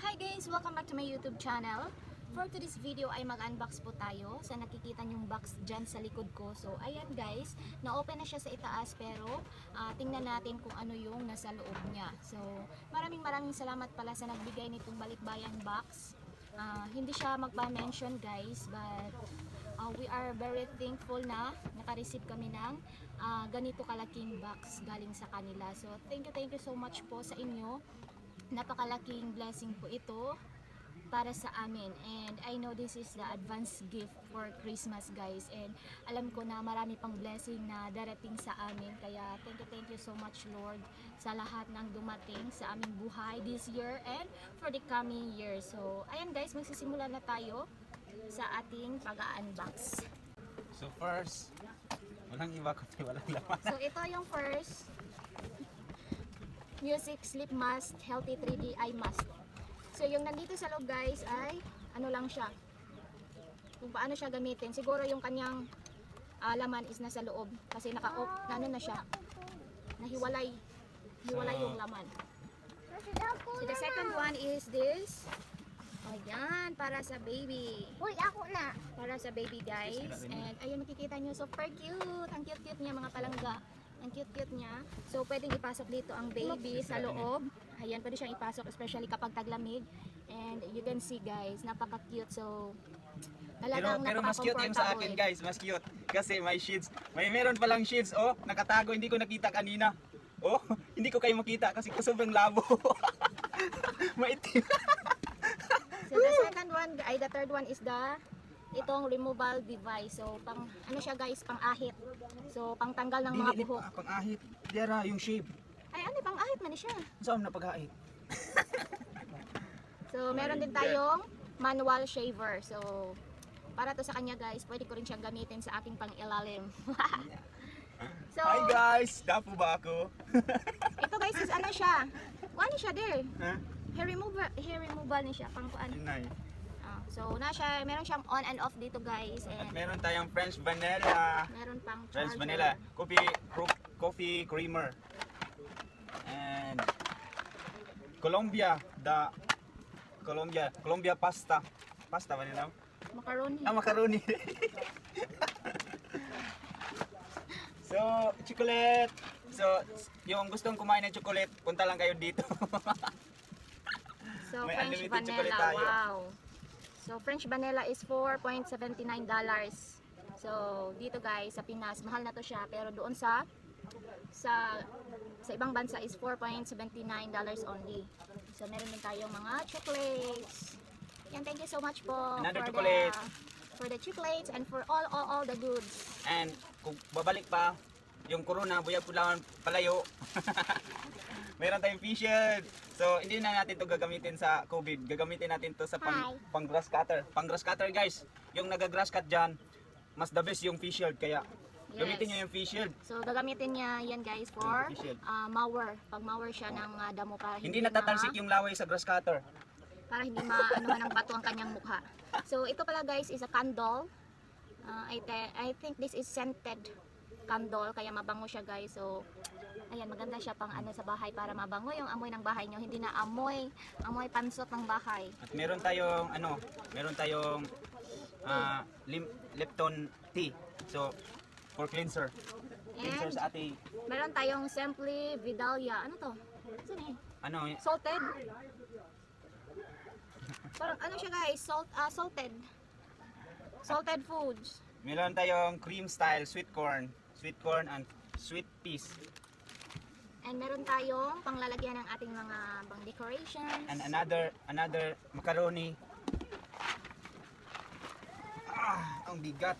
Hi guys! Welcome back to my YouTube channel. For today's video ay mag-unbox po tayo sa nakikita nyong box dyan sa likod ko. So ayan guys, na-open na siya sa itaas pero ah, tingnan natin kung ano yung nasa loob niya. So maraming maraming salamat pala sa nagbigay nitong balikbayan box. Ah, hindi siya magpa-mention guys but ah, we are very thankful na naka-receive kami ng ah, ganito kalaking box galing sa kanila. So thank you, thank you so much po sa inyo napakalaking blessing po ito para sa amin. And I know this is the advance gift for Christmas guys. And alam ko na marami pang blessing na darating sa amin. Kaya thank you thank you so much Lord sa lahat ng dumating sa aming buhay this year and for the coming year. So ayan guys magsisimula na tayo sa ating pag-unbox So first, walang iba kundi walang laman. so ito yung first Music Sleep Mask Healthy 3D Eye Mask. So yung nandito sa loob guys ay ano lang siya. Kung paano siya gamitin. Siguro yung kanyang ah, laman is nasa loob kasi naka-off na ano na siya. Nahiwalay. Hiwalay So- yung laman. So the second one is this. Ayan, para sa baby. Uy, ako na. Para sa baby guys. And ayun makikita nyo, super cute. Ang cute-cute niya mga palangga. Ang cute-cute niya. So pwedeng ipasok dito ang baby sa loob. Ayan, pwede siyang ipasok especially kapag taglamig. And you can see guys, napaka-cute. So Pero, talagang pero mas cute yung sa akin guys, mas cute. Kasi may sheets. May meron palang sheets, oh, nakatago, hindi ko nakita kanina. Oh, hindi ko kayo makita kasi sobrang labo. Maitim. So the second one, ay the third one is the itong removable device. So pang ano siya guys, pang ahit. So pang tanggal ng mga Dili buhok. pa, pang ahit. Dira, yung shape. Ay ano pang ahit man siya. Saan na pag-ahit? So, meron din tayong manual shaver. So, para to sa kanya guys, pwede ko rin siyang gamitin sa aking pang-ilalim. so, Hi guys, dapo ba ako? ito guys is ano siya? Kuha ni siya there. ha? Hair removal, hair removal ni siya pang kuan. Ah, so, na siya, meron siyang on and off dito guys. At And meron tayong French vanilla. meron pang French charger. vanilla. Coffee, coffee creamer. And Colombia, the Colombia, Colombia pasta. Pasta ba nila? Macaroni. Ah, macaroni. so, chocolate. So, yung gustong kumain ng chocolate, punta lang kayo dito. So, May French vanilla. Wow. So, French vanilla is $4.79. So, dito guys, sa Pinas, mahal na to siya. Pero doon sa sa sa ibang bansa is $4.79 only. So, meron din tayong mga chocolates. Yan, thank you so much po Another for chocolate. the for the chocolates and for all all all the goods. And kung babalik pa, yung corona, buyag lang palayo. Meron tayong face shield. So, hindi na natin to gagamitin sa COVID. Gagamitin natin to sa pang, pang grass cutter. Pang grass cutter guys, yung naga-grass cut dyan, mas the best yung face shield. Kaya, gamitin Yes. nyo yung face shield. So, gagamitin niya yan guys for Yung uh, mower. Pag mower siya ng uh, damo para Hindi natatalsik yung laway sa grass cutter. para hindi maanuhan ng bato ang kanyang mukha. So ito pala guys is a candle. Uh, I, te- I think this is scented candle kaya mabango siya guys. So ayan maganda siya pang ano sa bahay para mabango yung amoy ng bahay nyo. Hindi na amoy, amoy pansot ng bahay. At meron tayong ano, meron tayong ah, lim, Lipton tea. So, for cleanser. Cleanser sa ating meron tayong Simply Vidalia. Ano to? Saan eh? ano, Salted? Parang ano siya guys? Salt, ah, salted. Salted foods. meron tayong cream style sweet corn, sweet corn and sweet peas. And meron tayong panglalagyan ng ating mga pang decorations. and another another macaroni. Ah, ang bigat.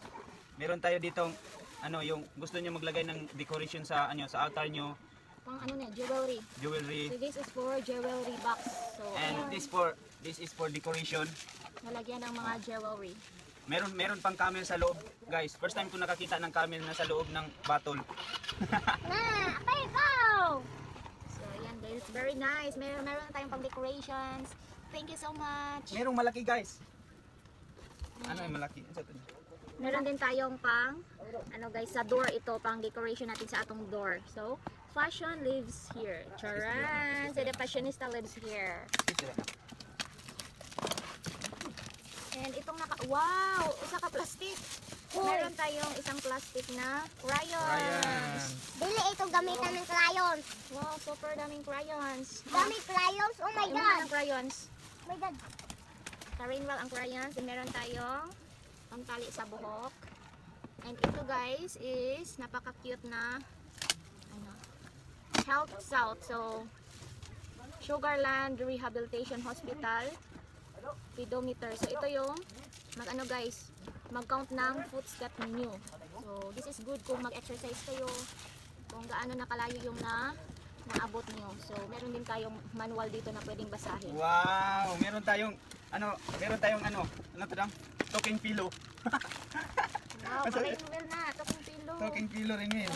Meron tayo ditong ano yung gusto niyo maglagay ng decoration sa ano sa altar niyo, pang ano na, jewelry. jewelry. So this is for jewelry box. So And this for this is for decoration. nalagyan ng mga jewelry. Meron meron pang camel sa loob. Guys, first time ko nakakita ng camel na sa loob ng bottle. Na, apay ko! So yan guys, very nice. Meron meron na tayong pang decorations. Thank you so much. Merong malaki, guys. Ano yung malaki? Ano? Meron din tayong pang ano guys, sa door ito pang decoration natin sa atong door. So, fashion lives here. Charan! So the fashionista lives here. And itong naka, wow, isa ka plastic. Meron tayong isang plastic na crayons. Ryan. Dili ito gamitan ng crayons. Wow, super daming crayons. Dami crayons. Oh my God. mga crayons. Oh my God. Ka-Rainwell ang crayons. And meron tayong pangtali sa buhok. And ito guys is napaka-cute na ano, Health South. So, Sugarland Rehabilitation Hospital pedometer. So, ito yung mag-ano guys, mag-count ng footstep ninyo. So, this is good kung mag-exercise kayo, kung gaano nakalayo yung na naabot nyo. So, meron din tayong manual dito na pwedeng basahin. Wow, meron tayong ano, meron tayong ano, ano to dang? Talking pillow. Wow, ka-Rainwell na. Talking pillow. Talking pillow rin yun.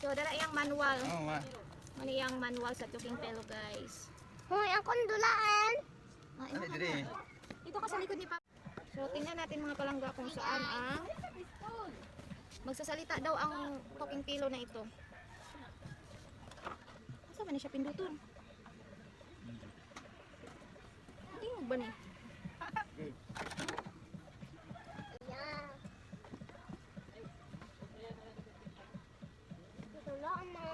So, dala yung manual. Oh, wow. Ano yung manual sa talking pillow guys. Hoy, ang kundulaan. Ah, Ano dire? Dito ka sa likod ni Papa. So, tingnan natin mga palangga kung saan ang magsasalita daw ang talking pillow na ito. Ba na siya pinduton? Ba ni? Kundulaan mo.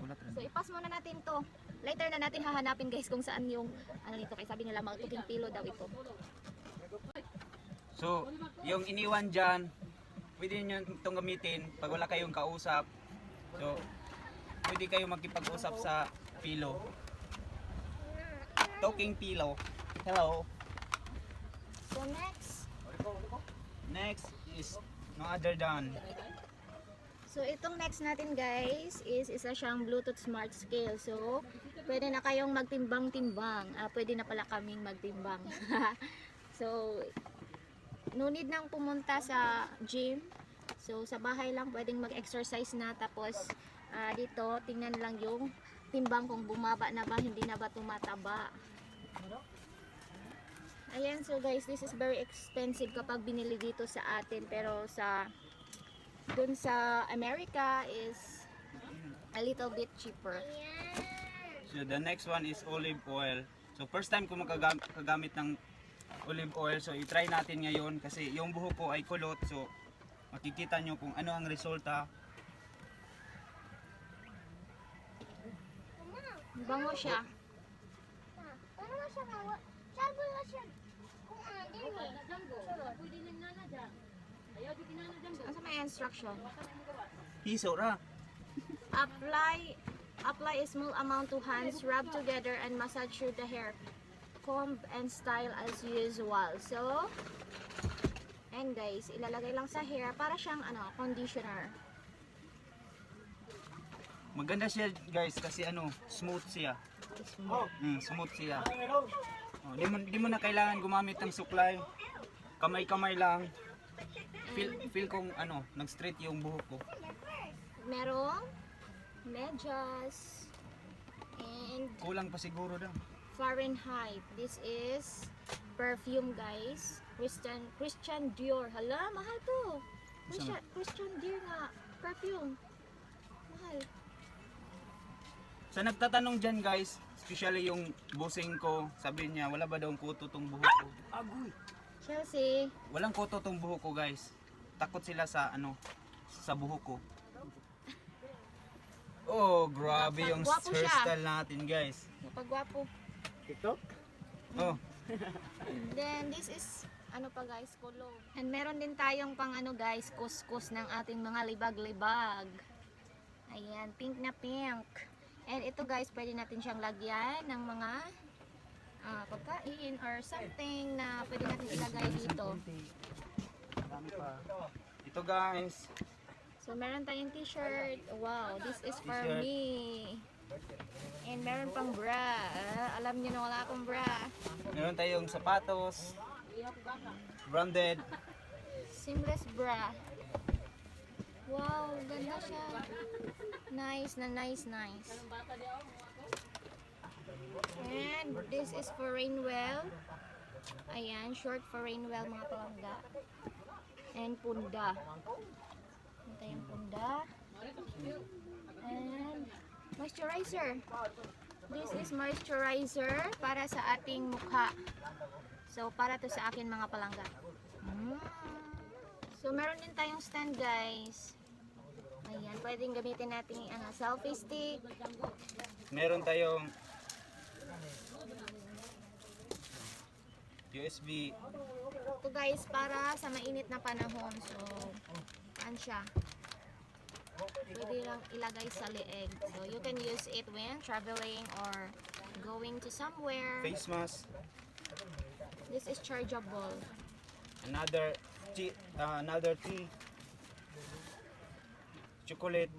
Bulat rin. So, ipas muna natin to. Later na natin hahanapin guys kung saan yung ano nito. Kaya sabi nila mga talking pillow daw ito. So, yung iniwan dyan, pwede nyo itong gamitin pag wala kayong kausap. So, pwede kayo makipag-usap sa pillow. Talking pillow. Hello. So, next. Next is no other than So, itong next natin guys is isa siyang Bluetooth Smart Scale. So, pwede na kayong magtimbang-timbang. Ah, pwede na pala kaming magtimbang. so, no need nang pumunta sa gym. So, sa bahay lang pwedeng mag-exercise na. Tapos, ah, dito, tingnan lang yung timbang kung bumaba na ba, hindi na ba tumataba. Ayan, so guys, this is very expensive kapag binili dito sa atin. Pero sa dun sa America is a little bit cheaper. So the next one is olive oil. So first time ko makagamit ng olive oil. So i-try natin ngayon kasi yung buhok ko ay kulot. So makikita nyo kung ano ang resulta. Bango siya. Ano na siya? Sabi na siya. Kung ano din eh. Ano sa may instruction? Hiso ra. Apply apply a small amount to hands, rub together and massage through the hair. Comb and style as usual. So, and guys, ilalagay lang sa hair para siyang ano, conditioner. Maganda siya guys kasi ano, smooth siya. Mm, smooth siya. Oh, di, mo, di mo na kailangan gumamit ng suklay. Kamay-kamay lang. Feel, feel kong ano, nag-straight yung buhok ko. Merong medyas and Kulang pa siguro daw. Fahrenheit. This is perfume, guys. Christian Christian Dior. Hala, mahal to. Christian, Christian Dior nga perfume. Mahal. Sa nagtatanong dyan guys, especially yung busing ko, sabi niya, wala ba daw kuto tong buhok ko? Agoy! Chelsea, Walang kuto tong buhok ko guys. Takot sila sa ano, sa buhok ko. Oh, grabe yung Gwapo siya. hairstyle natin guys. napagwapo. Oh, Then this is ano pa guys, cologne. And meron din tayong pang ano guys, kuskus ng ating mga libag-libag. Ayan, pink na pink. And ito guys, pwede natin siyang lagyan ng mga ah, pagkain or something na pwede natin ilagay dito. ito guys. So meron tayong t-shirt. Wow, this is for me. And meron pang bra. Ah, alam niyo na wala akong bra. Meron tayong sapatos. Branded. Seamless bra. Wow, ganda siya. Nice na nice, nice. And this is for Rainwell. Ayan, short for Rainwell mga palangga. And punda. Ito yung punda. And moisturizer. This is moisturizer para sa ating mukha. So, para to sa akin mga palangga. Mm. So, meron din tayong stand guys. Ayan, pwedeng gamitin natin yung ano, selfie stick. Meron tayong USB Ito guys, para sa mainit na panahon. So, saan siya? Pwede lang ilagay sa leeg. So, you can use it when traveling or going to somewhere. face mask, This is chargeable. another tea, uh, another tea, chocolate,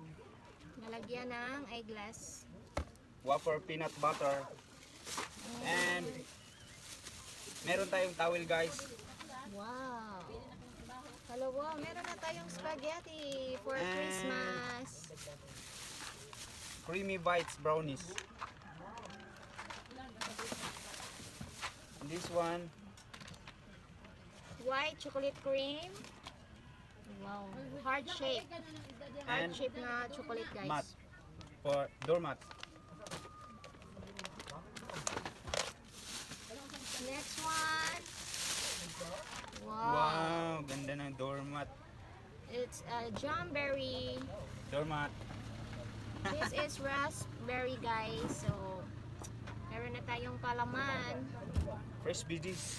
Nalagyan ng eyeglass. wafer peanut butter, and meron tayong towel guys. Wow! Hello, wow! Meron na tayong spaghetti for And- Christmas. Creamy bites brownies. This one, White chocolate cream. Wow! Heart shape. Heart And shape na chocolate, guys. mat for doormat. Next one. Wow. Wow, ganda ng doormat. It's a jumberry. Doormat. This is raspberry, guys. So, meron na tayong palaman. Fresh veggies.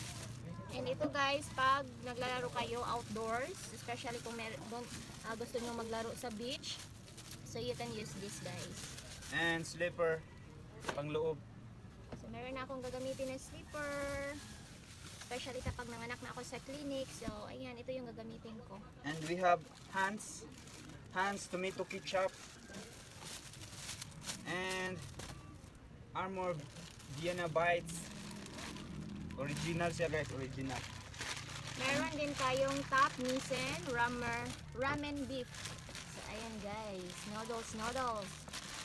And ito guys, pag naglalaro kayo outdoors, especially kung mer doon, ah, gusto nyo maglaro sa beach, so you can use this guys. And slipper, pangloob. So meron na akong gagamitin na slipper, especially kapag nanganak na ako sa clinic. So ayan, ito yung gagamitin ko. And we have Hans, Hans tomato ketchup, and Armor Vienna Bites. Original siya guys, original. Meron din tayong top Nissan ramer, ramen beef. So ayan guys, noodles, noodles.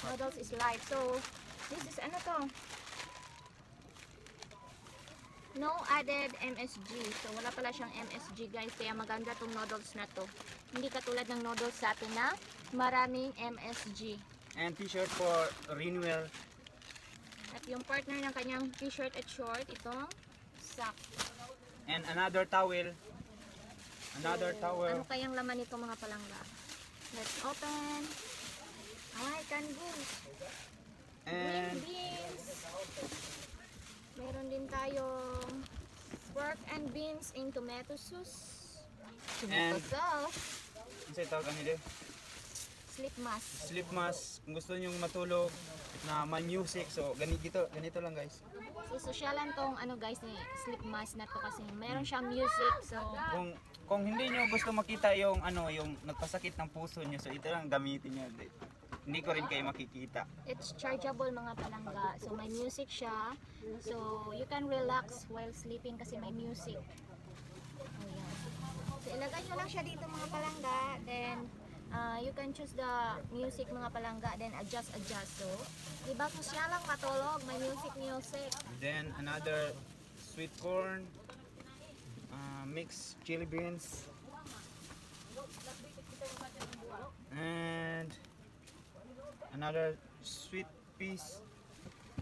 Noodles is life. So this is ano to? No added MSG. So wala pala siyang MSG guys. Kaya maganda tong noodles na to. Hindi katulad ng noodles sa atin na maraming MSG. And t-shirt for Renewal. At yung partner ng kanyang t-shirt at short, itong sock. And another towel. Another So, towel. Ano kayang laman nito mga palangga? Let's open. Ay, kangus. Green And beans. Meron din tayong pork and beans in tomato sauce. Tomato And- sauce. ano sa'yo tawag ang hindi? Slip mask. Sleep mask. Kung gusto nyo matulog na man-music. So, ganito, ganito lang guys. So, sosyalan tong ano guys ni slip mask na to kasi meron siyang music. So, Kung kung hindi nyo gusto makita yung ano yung nagpasakit ng puso nyo, so ito lang gamitin nyo. Hindi ko rin kayo makikita. it's chargeable mga palangga. So, may music siya. So, you can relax while sleeping kasi may music. Ayan. So, ilagay nyo lang siya dito mga palangga. Then, uh, you can choose the music mga palangga. Then, adjust, adjust. So, di ba kung siya lang matulog, may music, music. Then another sweet corn, uh, mixed chili beans, and another sweet peas.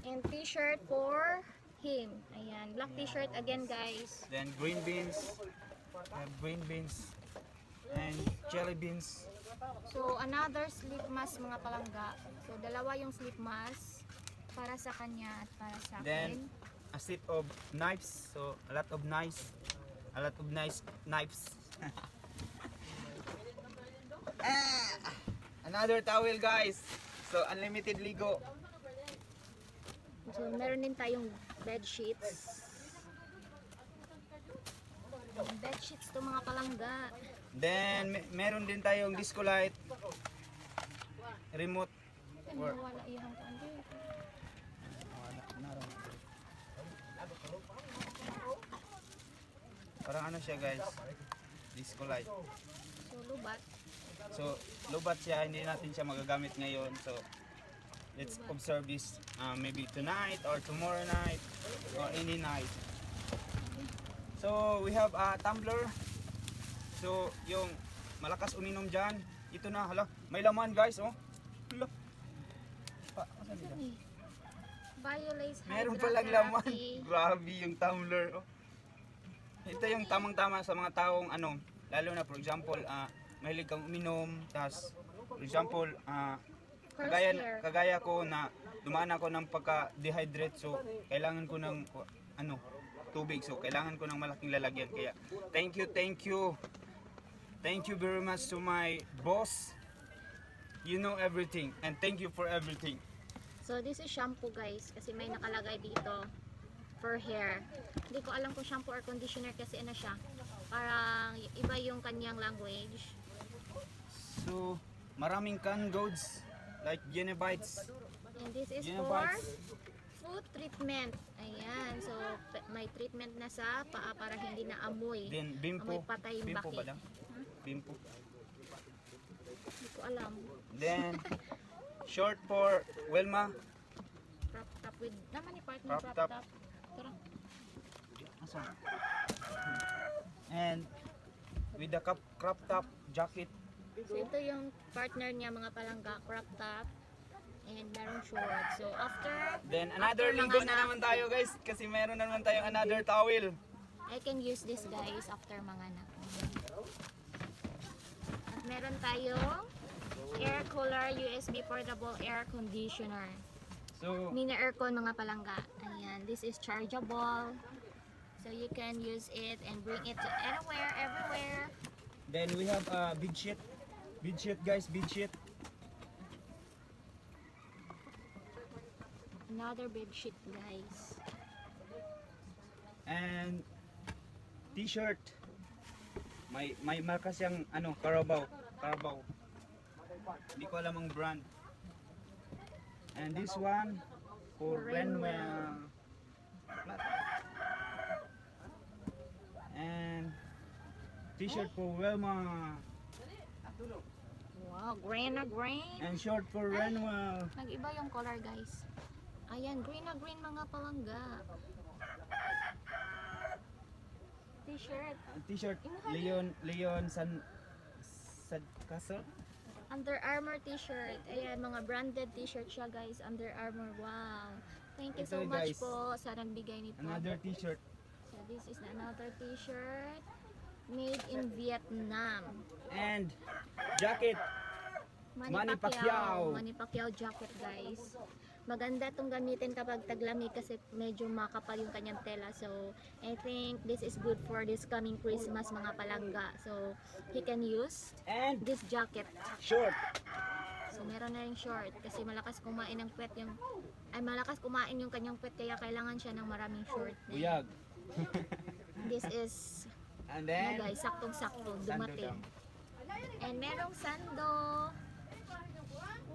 And t-shirt for him. Ayan. Black t-shirt again, guys. Then green beans, uh, green beans, and jelly beans. So, another sleep mask mga palangga. So, dalawa yung sleep mask para sa kanya at para sa akin. Then a set of knives. So a lot of knives, a lot of nice knives. ah, another towel, guys. So unlimited ligo. So, meron din tayong bed sheets. Bed sheets to mga palangga. Then me- meron din tayong disco light, remote. Or-. Parang ano siya, guys? Disco light. So, lubat. So lubat siya, hindi natin siya magagamit ngayon. So let's observe this uh, maybe tonight or tomorrow night or any night. So we have a tumbler. So yung malakas uminom dyan, ito na, hala, may laman guys, oh. Hala. Pa? Biolace Meron palang laman. Grabe yung tumbler. Oh. Ito yung tamang-tama sa mga taong ano, lalo na for example, ah mahilig kang uminom, tas for example, ah kagaya, kagaya ko na dumaan ako ng pagka-dehydrate so kailangan ko ng uh, ano, tubig so kailangan ko ng malaking lalagyan kaya thank you, thank you. Thank you very much to my boss. You know everything and thank you for everything. So this is shampoo guys kasi may nakalagay dito for hair. Hindi ko alam kung shampoo or conditioner kasi ano siya. Parang iba yung kanyang language. So, maraming canned goods like Genevites. And this is ang for food treatment. Ayan. So may treatment na sa paa para hindi na amoy. Then bimpo. Amoy patay yung Bimpo ba baki. daw? Bimpo. Hindi ko alam. Then short for Wilma. Crop top with naman ni partner Crop crop top. top. Tara. Asan? And with the crop, crop top jacket. So ito yung partner niya mga palangga crop top and meron short. So after Then another After linggo na na- naman tayo guys kasi meron na naman tayong another towel. I can use this guys after mga anak. At meron tayong air cooler USB portable air conditioner. So Mini aircon mga palangga. Ayan, this is chargeable. So you can use it and bring it to anywhere, everywhere. then we have a big sheet. Big sheet guys, big sheet. Another bed sheet guys. And t-shirt. May may marka siyang ano, Carabao, Carabao. Hindi ko alam ang brand. And this one for Renwell. And t-shirt for Wilma. Wow, green na green. And short for Renwell. Nag-iba yung color guys. Ayan, green na green mga palangga. T-shirt. Uh, T-shirt Leon Leon San San Castle. Under Armour t-shirt. Ayan, mga branded t-shirt siya guys. Under Armour. Wow. Thank you so Ito, much guys. po sa nagbigay nito. Another t-shirt. So this is another t-shirt made in Vietnam. And jacket. Manny Pacquiao. Manny Pacquiao jacket guys. Maganda tong gamitin kapag taglamig kasi medyo makapal yung kanyang tela. So, I think this is good for this coming Christmas mga palangga. So, he can use And this jacket. short. So, meron na rin short kasi malakas kumain ng pet yung ay malakas kumain yung kanyang pet kaya kailangan siya ng maraming short. Buyag. This is And na then guys, saktong-sakto dumating. And merong sando.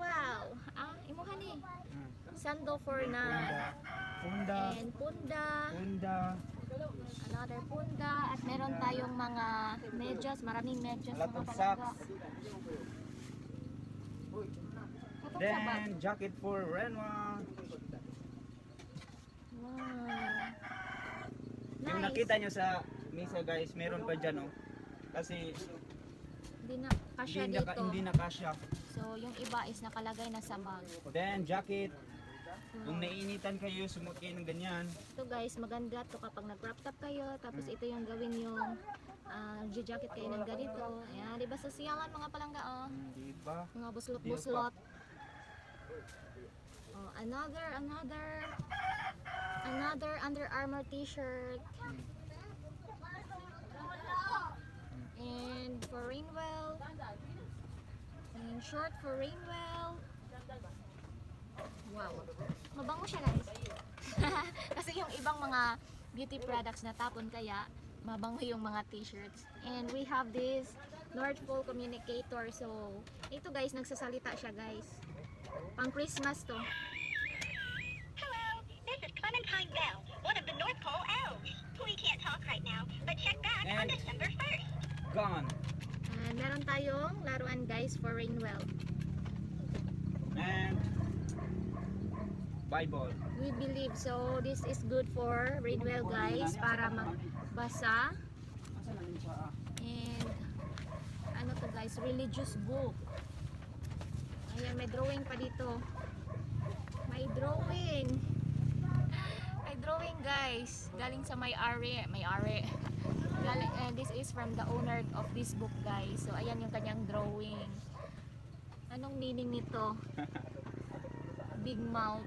Wow! Ah, imuha ni. Hmm. Sando for na. Punda. And punda. Punda. Another punda. At meron tayong mga medyas. Maraming medyas. Lot mga of socks. Katong. Then jacket for Renwa. Wow. Yung nakita nyo sa misa guys, meron pa dyan oh. Kasi Hindi na kasya hindi, naka, dito. hindi nakasya. So, yung iba is nakalagay na sa bag. Then jacket. Kung Hmm. nainitan kayo, kayo ng ganyan. Ito guys, maganda to kapag nag-crop top kayo, tapos Hmm. ito yung gawin yung uh, jacket kayo ng ganito. Ayan, di ba sa siyangan mga palangga oh. Hmm, di ba? Mga buslot-buslot. Oh, another, another, another Under Armour t-shirt. And for Rainwell. And short for Rainwell. Wow. Mabango siya guys. Kasi yung ibang mga beauty products na tapon kaya mabango yung mga t-shirts. And we have this North Pole Communicator. So, ito guys, nagsasalita siya guys. Pang Christmas to. Hello, this is Clementine Bell, one of the North Pole elves. We can't talk right now, but check back on And- December 1st. Gone. And meron tayong laruan guys for Rainwell. And Bible. We believe so this is good for Rainwell guys para magbasa. And ano to guys, religious book. Ayan, may drawing pa dito. May drawing. drawing guys. Galing sa may ari. May ari. Galing, and this is from the owner of this book guys. So ayan yung kanyang drawing. Anong meaning nito? Big mouth,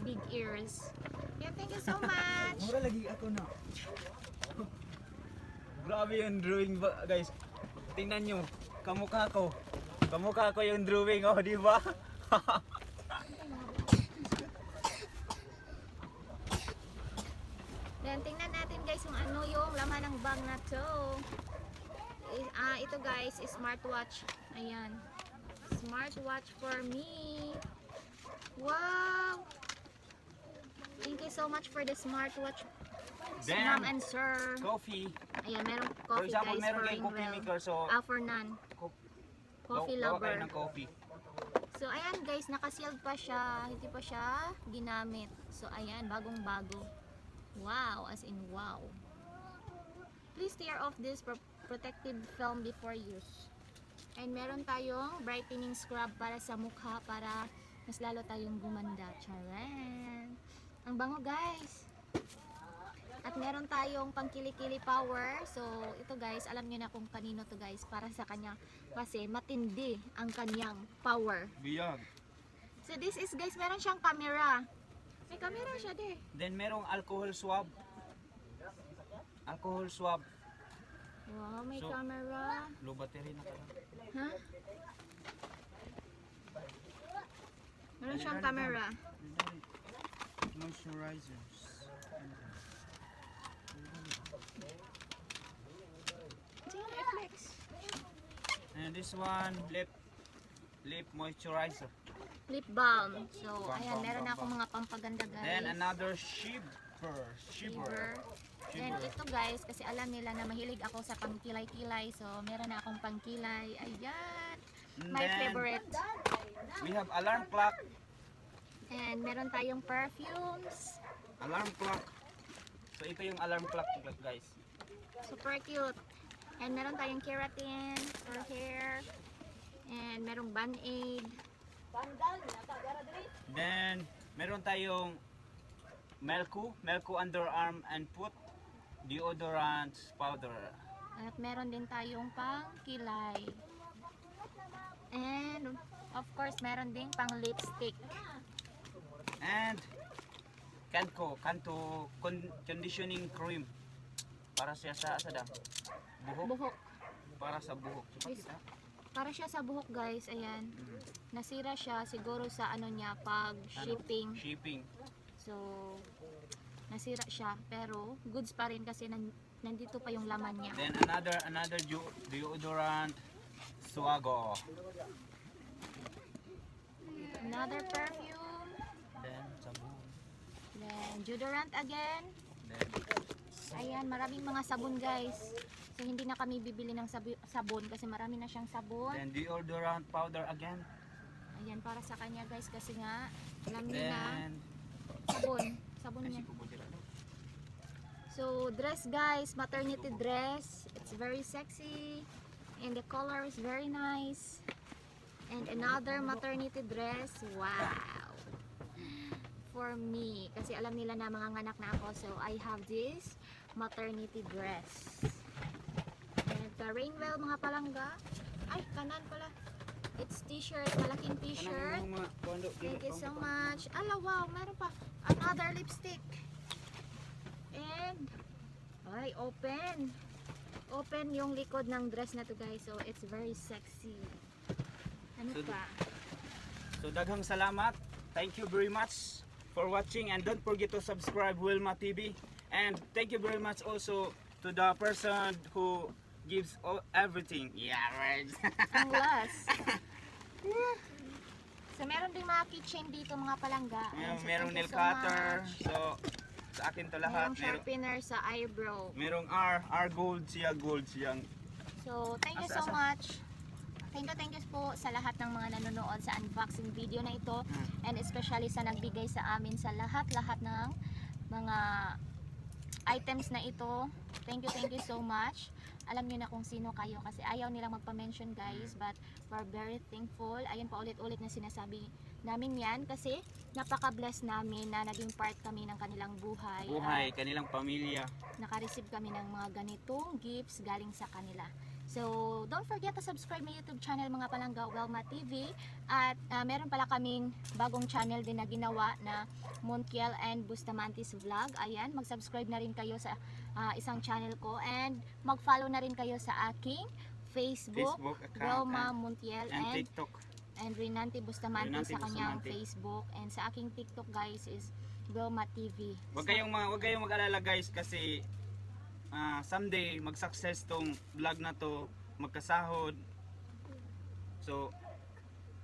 big ears. Yeah, thank you so much. Mura lagi ako na. Grabe yung drawing ba, guys. Tingnan nyo, kamukha ko. Kamukha ko yung drawing, oh, di ba? Then tingnan natin guys yung ano yung laman ng bag na to. Ah, ito guys, smartwatch. Ayan. Smartwatch for me. Wow! Thank you so much for the smartwatch, Then, ma'am and sir. coffee. Ayan, merong For coffee example, guys meron for kayong coffee maker, so Ah, for none. Co- Coffee gawa kayo lover. ng coffee. So ayan guys, nakasealed pa siya. Hindi pa siya ginamit. So ayan, bagong bago. Wow, as in wow. Please tear off this pro- protective film before use. And meron tayong brightening scrub para sa mukha para mas lalo tayong gumanda. Charan! Ang bango guys! At meron tayong pangkili-kili power. So, ito guys, alam nyo na kung kanino to guys. Para sa kanya. Kasi matindi ang kanyang power. Biyag. So, this is guys, meron siyang camera. May camera siya de. Then, merong alcohol swab. Alcohol swab. Wow, may So- camera. Low battery na pala. Ha? Meron siyang camera. Moisturizers. Reflex. And this one, lip lip moisturizer. Lip balm. So, Balm, ayan, meron balm, na akong mga pampaganda guys. Then another shiver. Shiver. Shiver. Then ito guys, kasi alam nila na mahilig ako sa pangkilay-kilay. So, meron na akong pangkilay. Ayan. And My then, favorite. We have alarm clock. And meron tayong perfumes. Alarm clock. So ito yung alarm clock guys. Super cute. And meron tayong keratin for hair. And merong band-aid. Then meron tayong Melco, Melco underarm and foot deodorant powder. At meron din tayong pang kilay. And of course, meron din pang lipstick. And Kanko, Kanto con- conditioning cream. Para siya sa sa dam. Buhok Buhok. para sa buhok. Guys, Para siya sa buhok guys, ayan. Nasira siya siguro sa ano niya pag shipping. Shipping. So, nasira siya. Pero, goods pa rin kasi nan- nandito pa yung laman niya. Then another another deodorant Suago. Another perfume. Then sabon. Then, deodorant again. Then Ayan, maraming mga sabon guys. So, hindi na kami bibili ng sabon kasi marami na siyang sabon. then deodorant powder again. Ayan, para sa kanya guys kasi nga, alam niyo na, sabon. Sabon niya. So, dress guys, maternity dress. It's very sexy. And the color is very nice. And another maternity dress. Wow! For me. Kasi alam nila na mga nganak na ako. So, I have this maternity dress. And the Rainwell mga palangga. Ay, kanan pala. It's t-shirt. Malaking t-shirt. Thank you so much. Ala, wow, meron pa. Another lipstick. And, ay, open. Open yung likod ng dress na to guys. So, it's very sexy. Ano So, pa? So daghang salamat. Thank you very much for watching and don't forget to subscribe Wilma TV. And thank you very much also to the person who gives all, everything. Yeah, right. Last. so, meron din mga kitchen dito mga palangga. Merong, so, merong nail so cutter. much. So sa akin to lahat. Merong sharpener sa eyebrow. merong R, R gold siya, gold siyang. So, thank you so asa? much. Thank you, thank you po sa lahat ng mga nanonood sa unboxing video na ito. Mm. And especially sa nagbigay sa amin sa lahat-lahat ng mga items na ito. Thank you, thank you so much. Alam niyo na kung sino kayo kasi ayaw nilang magpa-mention guys but we're very thankful. Ayun pa ulit-ulit na sinasabi namin yan kasi napaka-bless namin na naging part kami ng kanilang buhay. Buhay, kanilang pamilya. nakareceive kami ng mga ganitong gifts galing sa kanila. So, don't forget to subscribe my YouTube channel mga palangga Welma TV at ah, meron pala kaming bagong channel din na ginawa na Montiel and Bustamantes Vlog. Ayan, mag-subscribe na rin kayo sa ah, isang channel ko and mag-follow na rin kayo sa aking Facebook, Facebook account Welma Montiel and and, TikTok. And Renante Bustamante Renante sa kanyang Bustamante. Facebook and sa aking TikTok guys is Welma TV. Huwag kayong, ma- huwag kayong mag-alala guys kasi ah, someday mag-success tong vlog na to, magkasahod. So,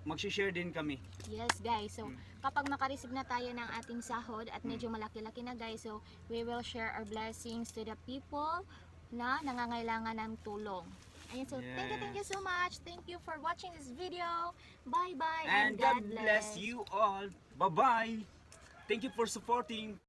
mag-share din kami. Yes guys, so Mm. kapag makareceive na tayo ng ating sahod at medyo malaki-laki na guys, so we will share our blessings to the people na nangangailangan ng tulong. Ayan, so thank you, thank you so much. Thank you for watching this video. Bye-bye And God bless you all. Bye-bye. Thank you for supporting.